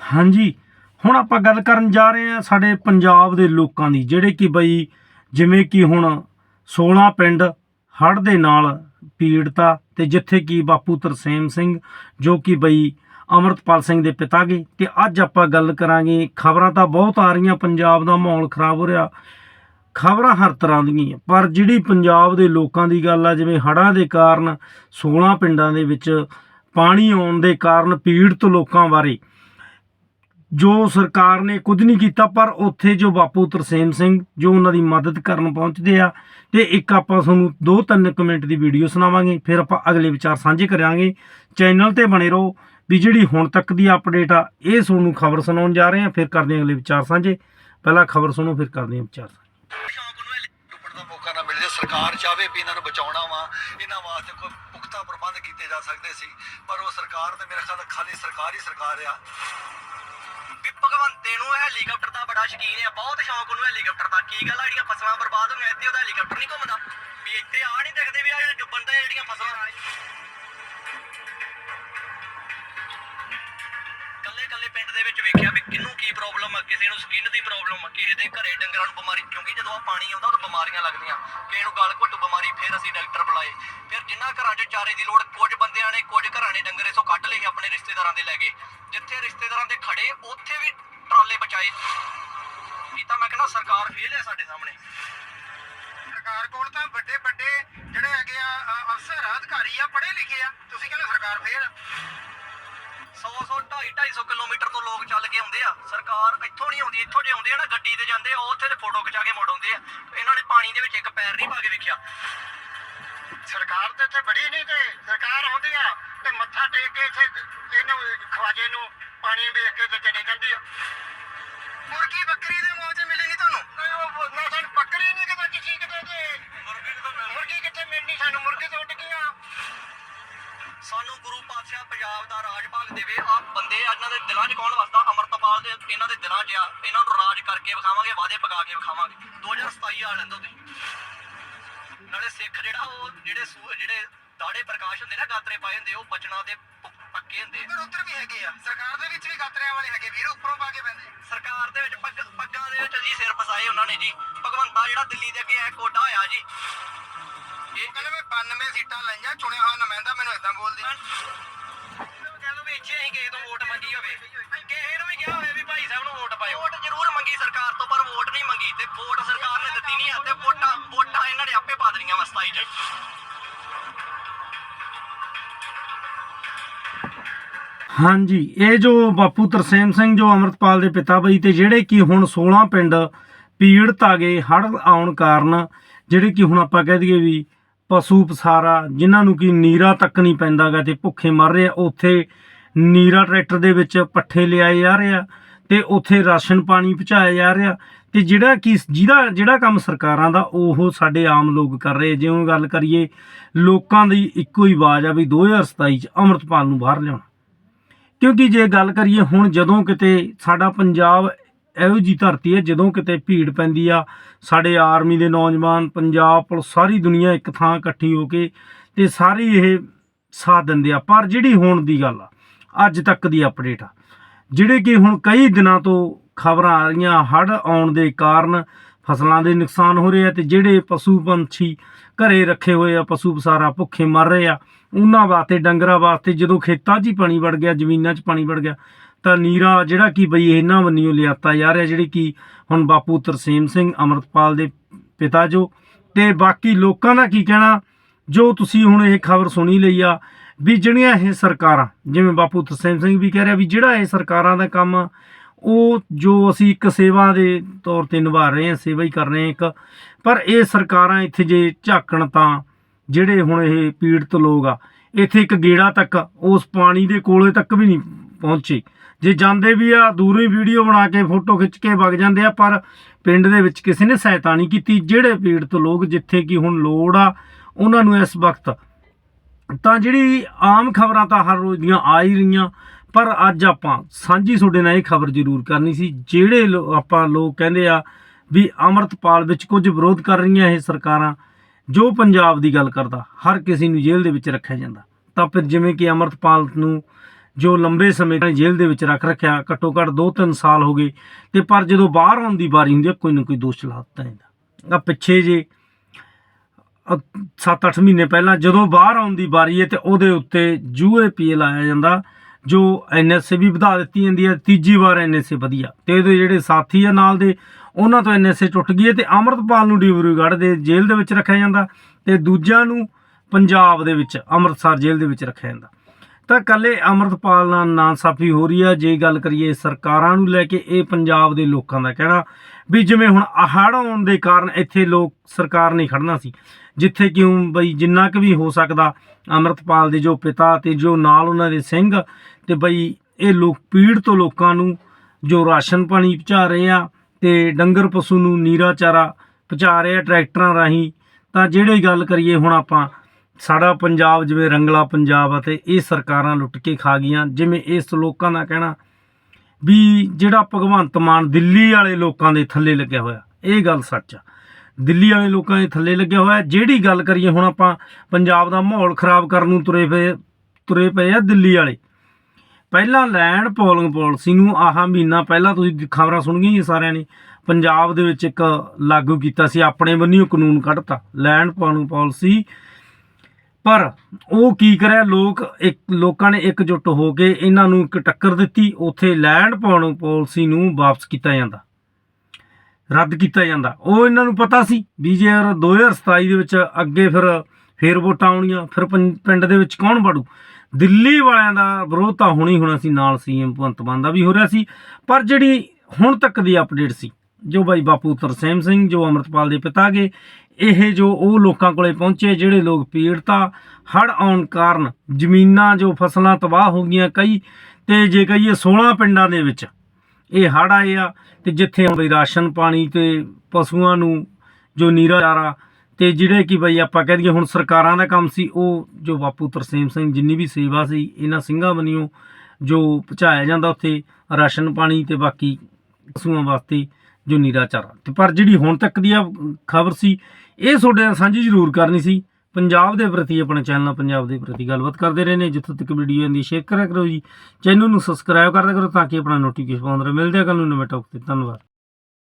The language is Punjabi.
ਹਾਂਜੀ, ਹੁਣ ਆਪਾਂ ਗੱਲ ਕਰਨ ਜਾ ਰਹੇ ਹਾਂ ਸਾਡੇ ਪੰਜਾਬ ਦੇ ਲੋਕਾਂ ਦੀ, ਜਿਹੜੇ ਕਿ ਬਈ ਜਿਵੇਂ ਕਿ ਹੁਣ 16 ਪਿੰਡ ਹੜ੍ਹ ਦੇ ਨਾਲ ਪੀੜਤਾ ਤੇ ਜਿੱਥੇ ਕਿ ਬਾਪੂ ਤਰਸੇਮ ਸਿੰਘ ਜੋ ਕਿ ਬਈ ਅਮਰਤਪਾਲ ਸਿੰਘ ਦੇ ਪਿਤਾ ਗਏ ਤੇ ਅੱਜ ਆਪਾਂ ਗੱਲ ਕਰਾਂਗੇ, ਖਬਰਾਂ ਤਾਂ ਬਹੁਤ ਆ ਰਹੀਆਂ, ਪੰਜਾਬ ਦਾ ਮਾਹੌਲ ਖਰਾਬ ਹੋ ਰਿਹਾ, ਖਬਰਾਂ ਹਰ ਤਰ੍ਹਾਂ ਦੀਆਂ, ਪਰ ਜਿਹੜੀ ਪੰਜਾਬ ਦੇ ਲੋਕਾਂ ਦੀ ਗੱਲ ਆ, ਜਿਵੇਂ ਹੜ੍ਹਾਂ ਦੇ ਕਾਰਨ 16 ਪਿੰਡਾਂ ਦੇ ਵਿੱਚ ਪਾਣੀ ਆਉਣ ਦੇ ਕਾਰਨ ਪੀੜਤ ਲੋਕਾਂ ਬਾਰੇ ਜੋ ਸਰਕਾਰ ਨੇ ਕੁਝ ਨਹੀਂ ਕੀਤਾ, ਪਰ ਉੱਥੇ ਜੋ ਬਾਪੂ ਤਰਸੇਮ ਸਿੰਘ ਜੋ ਉਹਨਾਂ ਦੀ ਮਦਦ ਕਰਨ ਪਹੁੰਚਦੇ ਆ, ਤੇ ਇੱਕ ਆਪਾਂ ਤੁਹਾਨੂੰ 2-3 ਮਿੰਟ ਦੀ ਵੀਡੀਓ ਸੁਣਾਵਾਂਗੇ, ਫਿਰ ਆਪਾਂ ਅਗਲੇ ਵਿਚਾਰ ਸਾਂਝੇ ਕਰਾਂਗੇ। ਚੈਨਲ ਤੇ ਬਣੇ ਰਹੋ, ਵੀ ਜਿਹੜੀ ਹੁਣ ਤੱਕ ਦੀ ਅਪਡੇਟ ਆ, ਇਹ ਤੁਹਾਨੂੰ ਖਬਰ ਸੁਣਾਉਣ ਜਾ ਰਹੇ ਹਾਂ ਫਿਰ ਕਰਦੇ ਹਾਂ ਅਗਲੇ ਵਿਚਾਰ ਸਾਂਝੇ। ਪਹਿਲਾਂ ਖਬਰ ਸੁਣੋ, ਫਿਰ ਕਰਦੇ ਹਾਂ ਵਿਚਾਰ ਨੂੰ ਸਰਕਾਰ ਚਾਹਵੇ ਵੀ ਇਹਨਾਂ ਨੂੰ ਬਚਾਉਣਾ ਵਾ, ਇਹਨਾਂ ਵਾਸਤੇ ਕੋਈ ਪੁਖਤਾ ਪ੍ਰਬੰਧ ਕੀਤੇ ਜਾ ਸਕਦੇ ਸੀ, ਪਰ ਉਹ ਸਰਕਾਰ ਤੇ ਮੇਰੇ ਖਿਆਲ ਖਾਲੀ ਸਰਕਾਰ ਹੀ ਸਰਕਾਰ ਆ। ਭਗਵੰਤੇ ਨੂੰ ਹੈਲੀਕਾਪਟਰ ਦਾ ਬੜਾ ਸ਼ੌਕੀਨ ਆ, ਬਹੁਤ ਸ਼ੌਂਕ ਉਹਨੂੰ ਹੈਲੀਕਾਪਟਰ ਦਾ। ਕੀ ਗੱਲ ਆ, ਜਿਹੜੀਆਂ ਫਸਲਾਂ ਬਰਬਾਦ ਹੋਈਆਂ, ਇੱਥੇ ਉਹਦਾ ਹੈਲੀਕਾਪਟਰ ਨਹੀਂ ਘੁੰਮਦਾ? ਵੀ ਇੱਥੇ ਆ ਨਹੀਂ ਦਿਖਦੇ ਵੀ ਆ ਜਿਹੜੇ ਡੁੱਬਣ ਦੇ ਜਿਹੜੀਆਂ ਫਸਲਾਂ ਨਾਲ ਕੱਲੇ ਕੱਲੇ ਪਿੰਡ ਦੇ ਵਿੱਚ ਵੇਖਿਆ ਵੀ ਕਿਹਨੂੰ ਕੀ ਪ੍ਰੋਬਲਮ ਆ, ਕਿਸੇ ਨੂੰ ਸਕਿਨ ਦੀ ਪ੍ਰੋਬਲਮ ਆ, ਕਿਸੇ ਦੇ ਘਰੇ ਡੰਗਰਾਂ ਨੂੰ ਬਿਮਾਰੀ, ਕਿਉਂਕਿ ਜਦੋਂ ਆ ਪਾਣੀ ਆਉਂਦਾ, ਉਦੋਂ ਬਿਮਾਰੀਆਂ ਲੱਗਦੀਆਂ। ਕਿਸੇ ਨੂੰ ਗਲ ਘੁੱਟ ਬਿਮਾਰੀ, ਫਿਰ ਅਸੀਂ ਡਾਕਟਰ ਬੁਲਾਏ। ਫਿਰ ਜਿਨ੍ਹਾਂ ਘਰਾਂ 'ਚ ਚਾਰੇ ਦੀ ਲੋੜ, ਕੁਝ ਬੰਦਿਆਂ ਨੇ, ਕੁਝ ਘਰਾਂ ਨੇ ਡੰਗਰ ਇਸੋਂ ਕੱਢ ਲਏ ਆਪਣੇ ਰਿਸ਼ਤੇਦਾਰਾਂ ਦੇ ਲੈ ਗਏ ਜਿੱਥੇ ਰਿਸ਼ਤੇਦਾਰਾਂ ਦੇ ਖੜੇ ਉੱਥੇ ਵੀ ਟਰਾਲੇ ਬਚਾਏ। ਇਹ ਤਾਂ ਮੈਂ ਕਹਿੰਦਾ ਸਰਕਾਰ ਫੇਲ ਹੈ ਸਾਡੇ ਸਾਹਮਣੇ। ਸਰਕਾਰ ਕੋਲ ਤਾਂ ਵੱਡੇ ਵੱਡੇ ਜਿਹੜੇ ਹੈਗੇ ਆ ਅਫਸਰ ਆ, ਅਧਿਕਾਰੀ ਆ ਪੜ੍ਹੇ ਲਿਖੇ ਆ। ਤੁਸੀਂ ਕਹਿੰਦੇ ਸਰਕਾਰ ਫੇਰ 100 100 250 250 ਕਿਲੋਮੀਟਰ ਤੋਂ ਲੋਕ ਚੱਲ ਕੇ ਆਉਂਦੇ ਆ। ਸਰਕਾਰ ਇੱਥੋਂ ਨਹੀਂ ਆਉਂਦੀ ਇੱਥੋਂ ਜੇ ਆਉਂਦੇ ਆ ਨਾ ਗੱਡੀ ਤੇ ਜਾਂਦੇ ਆ ਉੱਥੇ ਤੇ ਫੋਟੋ ਖਿਚਾ ਕੇ ਮੁੜ ਆਉਂਦੇ ਆ। ਇਹਨਾਂ ਨੇ ਪਾਣੀ ਦੇ ਵਿੱਚ ਇੱਕ ਪੈਰ ਨਹੀਂ ਪਾ ਕੇ ਵੇਖਿਆ। ਸਰਕਾਰ ਤੇ ਇੱਥੇ ਬੜੀ ਨਹੀਂ ਤੇ ਸਰਕਾਰ ਆਉਂਦੀ ਆ ਤੇ ਮੱਥਾ ਟੇਕ ਕੇ ਇੱਥੇ ਇਹਨੂੰ ਖਵਾਜੇ ਨੂੰ ਪਾਣੀ ਵੇਖ ਕੇ ਤੇ ਚਲੇ ਜਾਂਦੀ ਆ। ਮੁਰਗੀ ਬੱਕਰੀ ਦੇ ਮੌਜ ਮਿਲੀ ਨਹੀਂ ਤੁਹਾਨੂੰ? ਨਹੀਂ ਉਹ ਨਾ ਸਾਨੂੰ ਬੱਕਰੀ ਨਹੀਂ ਕਿਤੇ ਕਿਸੇ ਕਿਤੇ ਤੇ। ਮੁਰਗੀ ਕਿੱਥੇ ਮਿਲਣੀ? ਸਾਨੂੰ ਮੁਰਗੀ ਤੋਂ ਉੱਡ ਗਈਆਂ। ਸਾਨੂੰ ਗੁਰੂ ਪਾਤਸ਼ਾਹ ਪੰਜਾਬ ਦਾ ਰਾਜ ਭਾਗ ਦੇਵੇ। ਆ ਬੰਦੇ ਇਹਨਾਂ ਦੇ ਦਿਲਾਂ 'ਚ ਕੌਣ ਵਸਦਾ? ਅਮਰਤਪਾਲ ਦੇ ਇਹਨਾਂ ਦੇ ਦਿਲਾਂ 'ਚ ਆ। ਇਹਨਾਂ ਨੂੰ ਰਾਜ ਕਰਕੇ ਵਿਖਾਵਾਂਗੇ, ਵਾਅਦੇ ਪਕਾ ਕੇ ਵਿਖਾਵਾਂਗੇ। 2027 ਆ ਲੈਂਦੋ ਤੇ ਨਾਲੇ ਸਿੱਖ ਜਿਹੜਾ ਉਹ, ਜਿਹੜੇ ਸੂ- ਜਿਹੜੇ ਦਾੜੇ ਪ੍ਰਕਾਸ਼ ਹੁੰਦੇ ਨਾ, ਗਾਤਰੇ ਪਾਏ ਹੁੰਦੇ, ਉਹ ਬਚਣਾ ਦੇ ਪੱਕੇ ਹੁੰਦੇ ਪਰ ਉੱਧਰ ਵੀ ਹੈਗੇ ਆ। ਸਰਕਾਰ ਦੇ ਵਿੱਚ ਵੀ ਗਾਤਰਿਆਂ ਵਾਲੇ ਹੈਗੇ ਵੀਰ ਉੱਪਰੋਂ ਪਾ ਕੇ ਪੈਂਦੇ। ਸਰਕਾਰ ਦੇ ਵਿੱਚ ਪੱਗ ਪੱਗਾਂ ਦੇ ਵਿੱਚ ਜੀ ਸਿਰ ਫਸਾਏ ਉਹਨਾਂ ਨੇ ਜੀ। ਭਗਵੰਤਾ ਜਿਹੜਾ ਦਿੱਲੀ ਦੇ ਅੱਗੇ ਐ ਕੋਡਾ ਹੋਇਆ ਜੀ। ਉਹ ਕਹਿੰਦੇ ਮੈਂ 92 ਸੀਟਾਂ ਲਈਆਂ ਚੁਣਿਆ ਹੋਇਆ ਨੁਮਾਇੰਦਾ ਮੈਨੂੰ ਇਦਾਂ ਬੋਲਦੀ। ਕਹਿ ਵੀ ਇੱਥੇ ਅਸੀਂ ਕਿਸੇ ਤੋਂ ਵੋਟ ਮੰਗੀ ਹੋਵੇ। ਕਿਸੇ ਨੂੰ ਵੀ ਕਿਹਾ ਹੋਵੇ ਵੀ ਭਾਈ ਸਾਹਿਬ ਨੂੰ ਵੋਟ ਪਾਇਓ। ਵੋਟ ਜ਼ਰੂਰ ਮੰਗੀ ਸਰਕਾਰ ਤੋਂ ਪਰ ਵੋਟ ਨਹੀਂ ਮੰਗੀ। ਤੇ ਵੋਟ ਸਰਕਾਰ ਨੇ ਦਿੱਤੀ ਨਹੀਂ ਆ ਤੇ ਵੋਟਾਂ ਵੋਟਾਂ ਇਹਨਾਂ ਨੇ ਆਪੇ ਪਾ ਦੇਣੀਆਂ ਵਾ 27 ਚ। ਹਾਂਜੀ, ਇਹ ਜੋ ਬਾਪੂ ਤਰਸੇਮ ਸਿੰਘ ਜੋ ਅਮਰਤਪਾਲ ਦੇ ਪਿਤਾ ਬਈ ਤੇ ਜਿਹੜੇ ਕਿ ਹੁਣ 16 ਪਿੰਡ ਪੀੜਤ ਆ ਗਏ, ਹੜ੍ਹ ਆਉਣ ਕਾਰਨ, ਜਿਹੜੇ ਕਿ ਹੁਣ ਆਪਾਂ ਕਹਿ ਦਈਏ ਵੀ ਪਸ਼ੂ ਪਸਾਰਾ, ਜਿਨ੍ਹਾਂ ਨੂੰ ਕਿ ਨੀਰਾ ਤੱਕ ਨਹੀਂ ਪੈਂਦਾਗਾ ਤੇ ਭੁੱਖੇ ਮਰ ਰਹੇ ਆ, ਉੱਥੇ ਨੀਰਾ ਟਰੈਕਟਰ ਦੇ ਵਿੱਚ ਪੱਠੇ ਲਿਆਏ ਜਾ ਰਹੇ ਆ ਤੇ ਉੱਥੇ ਰਾਸ਼ਨ ਪਾਣੀ ਪਹੁੰਚਾਇਆ ਜਾ ਰਿਹਾ ਤੇ ਜਿਹੜਾ ਕਿ ਜਿਹਦਾ, ਜਿਹੜਾ ਕੰਮ ਸਰਕਾਰਾਂ ਦਾ, ਉਹ ਸਾਡੇ ਆਮ ਲੋਕ ਕਰ ਰਹੇ ਜਿਵੇਂ ਗੱਲ ਕਰੀਏ, ਲੋਕਾਂ ਦੀ ਇੱਕੋ ਹੀ ਆਵਾਜ਼ ਆ ਵੀ 2027 ਚ ਅਮਰਤਪਾਲ ਨੂੰ ਬਾਹਰ ਲਿਆਉਣਾ। ਕਿਉਂਕਿ ਜੇ ਗੱਲ ਕਰੀਏ ਹੁਣ ਜਦੋਂ ਕਿਤੇ ਸਾਡਾ ਪੰਜਾਬ ਇਹੋ ਜੀ ਧਰਤੀ ਹੈ, ਜਦੋਂ ਕਿਤੇ ਭੀੜ ਪੈਂਦੀ ਆ, ਸਾਡੇ ਆਰਮੀ ਦੇ ਨੌਜਵਾਨ, ਪੰਜਾਬ ਪੁਲਿਸ ਸਾਰੀ ਦੁਨੀਆ ਇੱਕ ਥਾਂ ਇਕੱਠੀ ਹੋ ਕੇ ਤੇ ਸਾਰੀ ਇਹ ਸਾਥ ਦਿੰਦੇ ਆ। ਪਰ ਜਿਹੜੀ ਹੁਣ ਦੀ ਗੱਲ ਆ, ਅੱਜ ਤੱਕ ਦੀ ਅਪਡੇਟ ਆ, ਜਿਹੜੇ ਕਿ ਹੁਣ ਕਈ ਦਿਨਾਂ ਤੋਂ ਖਬਰਾਂ ਆ ਰਹੀਆਂ, ਹੜ੍ਹ ਆਉਣ ਦੇ ਕਾਰਨ ਫਸਲਾਂ ਦੇ ਨੁਕਸਾਨ ਹੋ ਰਹੇ ਆ ਤੇ ਜਿਹੜੇ ਪਸ਼ੂ ਪੰਛੀ ਘਰੇ ਰੱਖੇ ਹੋਏ ਆ, ਪਸ਼ੂ ਪਸਾਰਾ ਭੁੱਖੇ ਮਰ ਰਹੇ ਆ ਉਹਨਾਂ ਵਾਸਤੇ ਡੰਗਰਾਂ ਵਾਸਤੇ ਜਦੋਂ ਖੇਤਾਂ 'ਚ ਹੀ ਪਾਣੀ ਵੜ ਗਿਆ ਜ਼ਮੀਨਾਂ 'ਚ ਪਾਣੀ ਵੜ ਗਿਆ ਤਾਂ ਨੀਰਾ ਜਿਹੜਾ ਕਿ ਬਈ ਇਹਨਾਂ ਬੰਨਿਓ ਲਿਆਤਾ ਜਾ ਰਿਹਾ ਜਿਹੜੀ ਕਿ ਹੁਣ ਬਾਪੂ ਤਰਸੇਮ ਸਿੰਘ ਅਮਰਤਪਾਲ ਦੇ ਪਿਤਾ ਜੋ ਤੇ ਬਾਕੀ ਲੋਕਾਂ ਦਾ ਕੀ ਕਹਿਣਾ ਜੋ ਤੁਸੀਂ ਹੁਣ ਇਹ ਖਬਰ ਸੁਣੀ ਲਈ ਆ ਵੀ ਜਿਹੜੀਆਂ ਇਹ ਸਰਕਾਰਾਂ ਜਿਵੇਂ ਬਾਪੂ ਤਰਸੇਮ ਸਿੰਘ ਵੀ ਕਹਿ ਰਿਹਾ ਵੀ ਜਿਹੜਾ ਇਹ ਸਰਕਾਰਾਂ ਦਾ ਕੰਮ ਆ, ਉਹ ਜੋ ਅਸੀਂ ਇੱਕ ਸੇਵਾ ਦੇ ਤੌਰ ਤੇ ਨਿਭਾ ਰਹੇ ਹਾਂ ਸੇਵਾ ਹੀ ਕਰ ਰਹੇ ਹਾਂ ਇੱਕ ਪਰ ਇਹ ਸਰਕਾਰਾਂ ਇੱਥੇ ਜੇ ਝਾਕਣ ਤਾਂ ਜਿਹੜੇ ਹੁਣ ਇਹ ਪੀੜਤ ਲੋਕ ਆ, ਇੱਥੇ ਇੱਕ ਗੇੜਾ ਤੱਕ ਉਸ ਪਾਣੀ ਦੇ ਕੋਲੇ ਤੱਕ ਵੀ ਨਹੀਂ ਪਹੁੰਚੇ। ਜੇ ਜਾਂਦੇ ਵੀ ਆ, ਦੂਰੋਂ ਹੀ ਵੀਡੀਓ ਬਣਾ ਕੇ, ਫੋਟੋ ਖਿੱਚ ਕੇ ਵਗ ਜਾਂਦੇ ਆ, ਪਰ ਪਿੰਡ ਦੇ ਵਿੱਚ ਕਿਸੇ ਨੇ ਸਹਾਇਤਾ ਨਹੀਂ ਕੀਤੀ। ਜਿਹੜੇ ਪੀੜਤ ਲੋਕ ਜਿੱਥੇ ਕਿ ਹੁਣ ਲੋੜ ਆ, ਉਹਨਾਂ ਨੂੰ ਇਸ ਵਕਤ ਤਾਂ ਜਿਹੜੀ ਆਮ ਖਬਰਾਂ ਤਾਂ ਹਰ ਰੋਜ਼ ਦੀਆਂ ਆ ਹੀ ਰਹੀਆਂ, ਪਰ ਅੱਜ ਆਪਾਂ ਸਾਂਝੀ ਤੁਹਾਡੇ ਨਾਲ ਇਹ ਖਬਰ ਜ਼ਰੂਰ ਕਰਨੀ ਸੀ। ਜਿਹੜੇ ਲੋ- ਆਪਾਂ ਲੋਕ ਕਹਿੰਦੇ ਆ ਵੀ ਅਮਰਤਪਾਲ ਵਿੱਚ ਕੁਝ ਵਿਰੋਧ ਕਰ ਰਹੀਆਂ ਇਹ ਸਰਕਾਰਾਂ ਜੋ ਪੰਜਾਬ ਦੀ ਗੱਲ ਕਰਦਾ, ਹਰ ਕਿਸੇ ਨੂੰ ਜੇਲ੍ਹ ਦੇ ਵਿੱਚ ਰੱਖਿਆ ਜਾਂਦਾ। ਤਾਂ ਫਿਰ ਜਿਵੇਂ ਕਿ ਅਮਰਤਪਾਲ ਨੂੰ ਜੋ ਲੰਬੇ ਸਮੇਂ ਤੋਂ ਜੇਲ੍ਹ ਦੇ ਵਿੱਚ ਰੱਖ ਰੱਖਿਆ, ਘੱਟੋ ਘੱਟ 2-3 ਸਾਲ ਹੋ ਗਏ, ਤੇ ਪਰ ਜਦੋਂ ਬਾਹਰ ਆਉਣ ਦੀ ਵਾਰੀ ਹੁੰਦੀ ਹੈ ਕੋਈ ਨਾ ਕੋਈ ਦੋਸ਼ ਲਾ ਦਿੱਤਾ ਜਾਂਦਾ। ਆ ਪਿੱਛੇ ਜੇ 7-8 ਮਹੀਨੇ ਪਹਿਲਾਂ ਜਦੋਂ ਬਾਹਰ ਆਉਣ ਦੀ ਵਾਰੀ ਹੈ, ਤੇ ਉਹਦੇ ਉੱਤੇ ਯੂਏਪੀਏ ਲਾਇਆ ਜਾਂਦਾ, ਜੋ ਐਨਐਸਏ ਵੀ ਵਧਾ ਦਿੱਤੀ ਜਾਂਦੀ ਹੈ, ਤੀਜੀ ਵਾਰ ਐਨਐਸਏ ਵਧੀਆ। ਤੇ ਇਹਦੇ ਜਿਹੜੇ ਸਾਥੀ ਆ ਨਾਲ ਦੇ ਉਹਨਾਂ ਤੋਂ ਐਨਐਸਏ ਟੁੱਟ ਗਈ ਹੈ ਤੇ ਅਮਰਤਪਾਲ ਨੂੰ ਡਿਬਰੂਗੜ੍ਹ ਦੇ ਜੇਲ੍ਹ ਦੇ ਵਿੱਚ ਰੱਖਿਆ ਜਾਂਦਾ ਤੇ ਦੂਜਿਆਂ ਨੂੰ ਪੰਜਾਬ ਦੇ ਵਿੱਚ ਅੰਮ੍ਰਿਤਸਰ ਜੇਲ੍ਹ ਦੇ ਵਿੱਚ ਰੱਖਿਆ ਜਾਂਦਾ। ਤਾਂ ਕੱਲੇ ਅਮਰਤਪਾਲ ਨਾਲ ਨਾਸਾਫੀ ਹੋ ਰਹੀ ਆ ਜੇ ਗੱਲ ਕਰੀਏ ਸਰਕਾਰਾਂ ਨੂੰ ਲੈ ਕੇ ਇਹ ਪੰਜਾਬ ਦੇ ਲੋਕਾਂ ਦਾ ਕਹਿਣਾ ਵੀ ਜਿਵੇਂ ਹੁਣ ਹੜ੍ਹ ਆਉਣ ਦੇ ਕਾਰਨ ਇੱਥੇ ਲੋਕ ਸਰਕਾਰ ਨੇ ਖੜਨਾ ਸੀ, ਜਿੱਥੇ ਕਿਉਂ ਬਈ ਜਿੰਨਾ ਕੁ ਵੀ ਹੋ ਸਕਦਾ ਅਮਰਤਪਾਲ ਦੇ ਜੋ ਪਿਤਾ ਤੇ ਜੋ ਨਾਲ ਉਹਨਾਂ ਦੇ ਸਿੰਘ ਤੇ ਬਈ ਇਹ ਲੋਕ ਪੀੜ ਤੋਂ ਲੋਕਾਂ ਨੂੰ ਜੋ ਰਾਸ਼ਨ ਪਾਣੀ ਪਹੁੰਚਾ ਰਹੇ ਆ ਤੇ ਡੰਗਰ ਪਸ਼ੂ ਨੂੰ ਨੀਰਾ ਚਾਰਾ ਪਹੁੰਚਾ ਰਿਹਾ ਟਰੈਕਟਰਾਂ ਰਾਹੀਂ। ਤਾਂ ਜਿਹੜੇ ਗੱਲ ਕਰੀਏ ਹੁਣ ਆਪਾਂ, ਸਾਡਾ ਪੰਜਾਬ ਜਿਵੇਂ ਰੰਗਲਾ ਪੰਜਾਬ ਆ ਤੇ ਇਹ ਸਰਕਾਰਾਂ ਲੁੱਟ ਕੇ ਖਾ ਗਈਆਂ, ਜਿਵੇਂ ਇਸ ਲੋਕਾਂ ਦਾ ਕਹਿਣਾ ਵੀ ਜਿਹੜਾ ਭਗਵੰਤ ਮਾਨ ਦਿੱਲੀ ਵਾਲੇ ਲੋਕਾਂ ਦੇ ਥੱਲੇ ਲੱਗਿਆ ਹੋਇਆ, ਇਹ ਗੱਲ ਸੱਚ ਆ। ਦਿੱਲੀ ਵਾਲੇ ਲੋਕਾਂ ਦੇ ਥੱਲੇ ਲੱਗਿਆ ਹੋਇਆ, ਜਿਹੜੀ ਗੱਲ ਕਰੀਏ ਹੁਣ ਆਪਾਂ, ਪੰਜਾਬ ਦਾ ਮਾਹੌਲ ਖਰਾਬ ਕਰਨ ਨੂੰ ਤੁਰੇ ਪਏ ਤੁਰੇ ਪਏ ਆ ਦਿੱਲੀ ਵਾਲੇ। ਪਹਿਲਾਂ ਲੈਂਡ ਪੋਲਿੰਗ ਪਾਲਿਸੀ ਨੂੰ ਆਹ ਮਹੀਨਾ ਪਹਿਲਾਂ ਤੁਸੀਂ ਖਬਰਾਂ ਸੁਣ ਗਈਆਂ ਸਾਰਿਆਂ ਨੇ। ਪੰਜਾਬ ਦੇ ਵਿੱਚ ਇੱਕ ਲਾਗੂ ਕੀਤਾ ਸੀ, ਆਪਣੇ ਬੰਨਿਓ ਕਾਨੂੰਨ ਕੱਢਤਾ, ਲੈਂਡ ਪੋਲਿੰਗ ਪਾਲਿਸੀ। ਪਰ ਉਹ ਕੀ ਕਰਿਆ? ਲੋਕ ਇੱਕ, ਲੋਕਾਂ ਨੇ ਇਕਜੁੱਟ ਹੋ ਕੇ ਇਹਨਾਂ ਨੂੰ ਇੱਕ ਟੱਕਰ ਦਿੱਤੀ, ਉੱਥੇ ਲੈਂਡ ਪਾਉਣ ਪਾਲਿਸੀ ਨੂੰ ਵਾਪਸ ਕੀਤਾ ਜਾਂਦਾ। ਰੱਦ ਕੀਤਾ ਜਾਂਦਾ। ਉਹ ਇਹਨਾਂ ਨੂੰ ਪਤਾ ਸੀ ਵੀ ਜੇ ਯਾਰ 2027 ਦੇ ਵਿੱਚ ਅੱਗੇ ਫਿਰ ਫੇਰ ਵੋਟਾਂ ਆਉਣੀਆਂ, ਫਿਰ ਪੰ- ਪਿੰਡ ਦੇ ਵਿੱਚ ਕੌਣ ਵੜੂ? ਦਿੱਲੀ ਵਾਲਿਆਂ ਦਾ ਵਿਰੋਧ ਤਾਂ ਹੋਣੀ ਹੋਣਾ ਸੀ, ਨਾਲ ਸੀਐਮ ਭਗਵੰਤ ਮਾਨ ਦਾ ਵੀ ਹੋ ਰਿਹਾ ਸੀ, ਪਰ ਜਿਹੜੀ ਹੁਣ ਤੱਕ ਦੀ ਅਪਡੇਟ ਸੀ, ਜੋ ਬਾਈ ਬਾਪੂ ਤਰਸੇਮ ਸਿੰਘ, ਜੋ ਅਮਰਤਪਾਲ ਦੇ ਪਿਤਾ ਗਏ, ਇਹ ਜੋ ਉਹ ਲੋਕਾਂ ਕੋਲੇ ਪਹੁੰਚੇ, ਜਿਹੜੇ ਲੋਕ ਪੀੜਤਾ, ਹੜ੍ਹ ਆਉਣ ਕਾਰਨ ਜ਼ਮੀਨਾਂ, ਜੋ ਫਸਲਾਂ ਤਬਾਹ ਹੋ ਗਈਆਂ ਕਈ, ਤੇ ਜੇ ਕਹੀਏ 16 ਪਿੰਡਾਂ ਦੇ ਵਿੱਚ, ਇਹ ਹੜ੍ਹ ਆਏ ਆ, ਤੇ ਜਿੱਥੇ ਬਈ ਰਾਸ਼ਨ ਪਾਣੀ ਤੇ ਪਸ਼ੂਆਂ ਨੂੰ ਜੋ ਨੀਰਾ ਚਾਰਾ ਤੇ ਜਿਹੜੇ ਕਿ ਬਈ ਆਪਾਂ ਕਹਿ ਦਈਏ ਹੁਣ ਸਰਕਾਰਾਂ ਦਾ ਕੰਮ ਸੀ, ਉਹ ਜੋ ਬਾਪੂ ਤਰਸੇਮ ਸਿੰਘ ਜਿੰਨੀ ਵੀ ਸੇਵਾ ਸੀ, ਇਹਨਾਂ ਸਿੰਘਾਂ ਬਣੀਓ ਜੋ ਪਹੁੰਚਾਇਆ ਜਾਂਦਾ ਉੱਥੇ ਰਾਸ਼ਨ ਪਾਣੀ ਤੇ ਬਾਕੀ ਪਸ਼ੂਆਂ ਵਾਸਤੇ ਜੋ ਨੀਰਾ ਚਾਰਾ। ਤੇ ਪਰ ਜਿਹੜੀ ਹੁਣ ਤੱਕ ਦੀ ਆ ਖਬਰ ਸੀ, ਇਹ ਤੁਹਾਡੇ ਨਾਲ ਸਾਂਝੀ ਜ਼ਰੂਰ ਕਰਨੀ ਸੀ। ਪੰਜਾਬ ਦੇ ਪ੍ਰਤੀ, ਆਪਣੇ ਚੈਨਲ ਪੰਜਾਬ ਦੇ ਪ੍ਰਤੀ ਗੱਲਬਾਤ ਕਰਦੇ ਰਹੇ ਨੇ ਜਿੱਥੋਂ ਤੱਕ ਵੀਡੀਓ ਆਉਂਦੀ ਸ਼ੇਅਰ ਕਰਿਆ ਕਰੋ ਜੀ। ਚੈਨਲ ਨੂੰ ਸਬਸਕ੍ਰਾਈਬ ਕਰਦਾ ਕਰੋ ਤਾਂ ਕਿ ਆਪਣਾ ਨੋਟੀਫਿਕੇਸ਼ਨ ਪਾਉਂਦੇ ਰਹੇ। ਮਿਲਦੇ ਆ ਕੱਲ ਨੂੰ ਨਵੇਂ ਟੌਪ ਤੇ। ਧੰਨਵਾਦ।